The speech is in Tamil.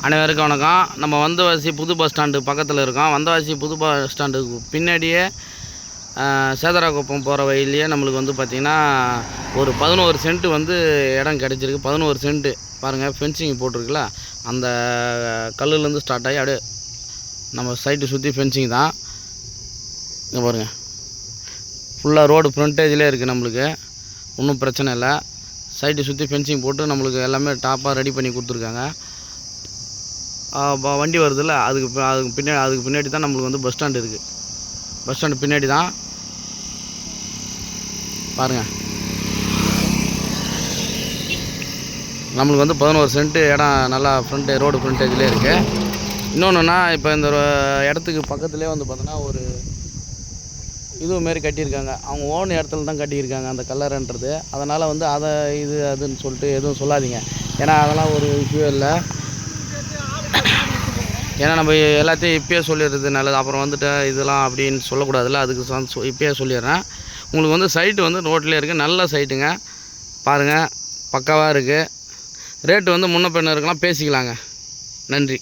அனைவருக்கும் வணக்கம். நம்ம வந்தவாசி புது பஸ் ஸ்டாண்டு பக்கத்தில் இருக்கோம். வந்தவாசி புது பஸ் ஸ்டாண்டுக்கு பின்னாடியே ஆஹ், சேதராக்குப்பம் போகிற வழியிலேயே நம்மளுக்கு வந்து பார்த்திங்கன்னா ஒரு பதினோரு சென்ட்டு வந்து இடம் கிடச்சிருக்கு. பதினோரு சென்ட்டு பாருங்கள் ஃபென்சிங் போட்டிருக்குல்ல அந்த கல்லுலேருந்து ஸ்டார்ட் ஆகி அப்படியே நம்ம சைட்டு சுற்றி ஃபென்சிங் தான். இங்கே பாருங்கள் ஃபுல்லாக ரோடு ஃப்ரண்டேஜ்லேயே இருக்குது நம்மளுக்கு. ஒன்றும் பிரச்சனை இல்லை. சைட்டு சுற்றி ஃபென்சிங் போட்டு நம்மளுக்கு எல்லாமே டாப்பாக ரெடி பண்ணி கொடுத்துருக்காங்க. வண்டி வருதுல்ல அதுக்கு அதுக்கு பின்னாடி அதுக்கு பின்னாடி தான் நம்மளுக்கு வந்து பஸ் ஸ்டாண்டு இருக்குது பஸ் ஸ்டாண்டு பின்னாடி தான். பாருங்கள் நம்மளுக்கு வந்து பதினோரு சென்ட்டு இடம் நல்லா ஃப்ரண்ட்டு ரோடு ஃப்ரண்டேஜ்லேயே இருக்குது இன்னொன்றுனா இப்போ இந்த இடத்துக்கு பக்கத்துலேயே வந்து பார்த்தோன்னா ஒரு இது மாரி கட்டியிருக்காங்க. அவங்க ஓன் இடத்துல தான் கட்டியிருக்காங்க அந்த கல்லறைன்றது. அதனால் வந்து அதை இது அதுன்னு சொல்லிட்டு எதுவும் சொல்லாதீங்க. ஏன்னா அதெல்லாம் ஒரு இஷ்யூ இல்லை. ஏன்னா நம்ம எல்லாத்தையும் இப்பயே சொல்லிடுறது நல்லது. அப்புறம் வந்துட்டு இதெல்லாம் அப்படின்னு சொல்லக்கூடாதுல்ல. அதுக்கு சொ- இப்பயே சொல்லிடுறேன். உங்களுக்கு வந்து சைட்டு வந்து ரோட்லேயே இருக்குது நல்ல சைட்டுங்க பாருங்கள் பக்காவாக இருக்குது ரேட்டு வந்து முன்ன பின்ன இருக்கலாம். பேசிக்கலாங்க. நன்றி.